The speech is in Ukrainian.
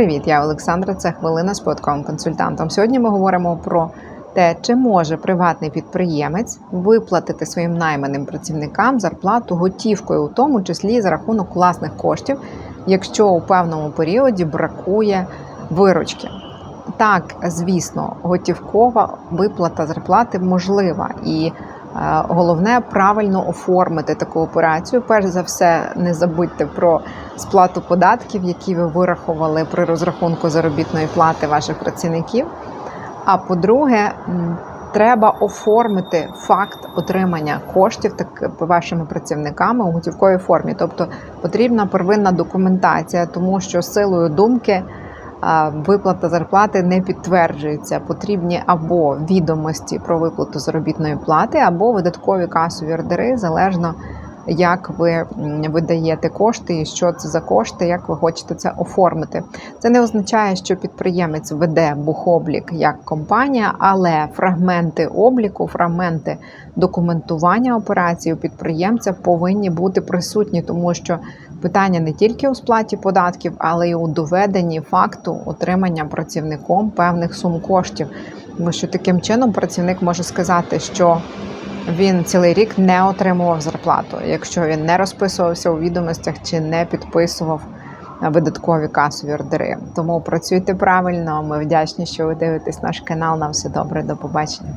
привіт! Я Олександра. Це хвилина з податковим консультантом. Сьогодні ми говоримо про те, чи може приватний підприємець виплатити своїм найманим працівникам зарплату готівкою, у тому числі за рахунок власних коштів, якщо у певному періоді бракує виручки. Так, звісно, готівкова виплата зарплати можлива і Головне правильно оформити таку операцію. Перш за все, не забудьте про сплату податків, які ви вирахували при розрахунку заробітної плати ваших працівників. А по-друге, треба оформити факт отримання коштів так вашими працівниками у готівковій формі. Тобто потрібна первинна документація, тому що силою думки. Виплата зарплати не підтверджується. Потрібні або відомості про виплату заробітної плати, або видаткові касові ордери, залежно як ви видаєте кошти і що це за кошти, як ви хочете це оформити. Це не означає, що підприємець веде бухоблік як компанія, але фрагменти обліку, фрагменти документування операції у підприємця повинні бути присутні, тому що питання не тільки у сплаті податків, але й у доведенні факту отримання працівником певних сум коштів. Тому що таким чином працівник може сказати, що він цілий рік не отримував зарплату, якщо він не розписувався у відомостях чи не підписував видаткові касові ордери. Тому працюйте правильно. Ми вдячні, що ви дивитесь наш канал. Нам все добре, до побачення.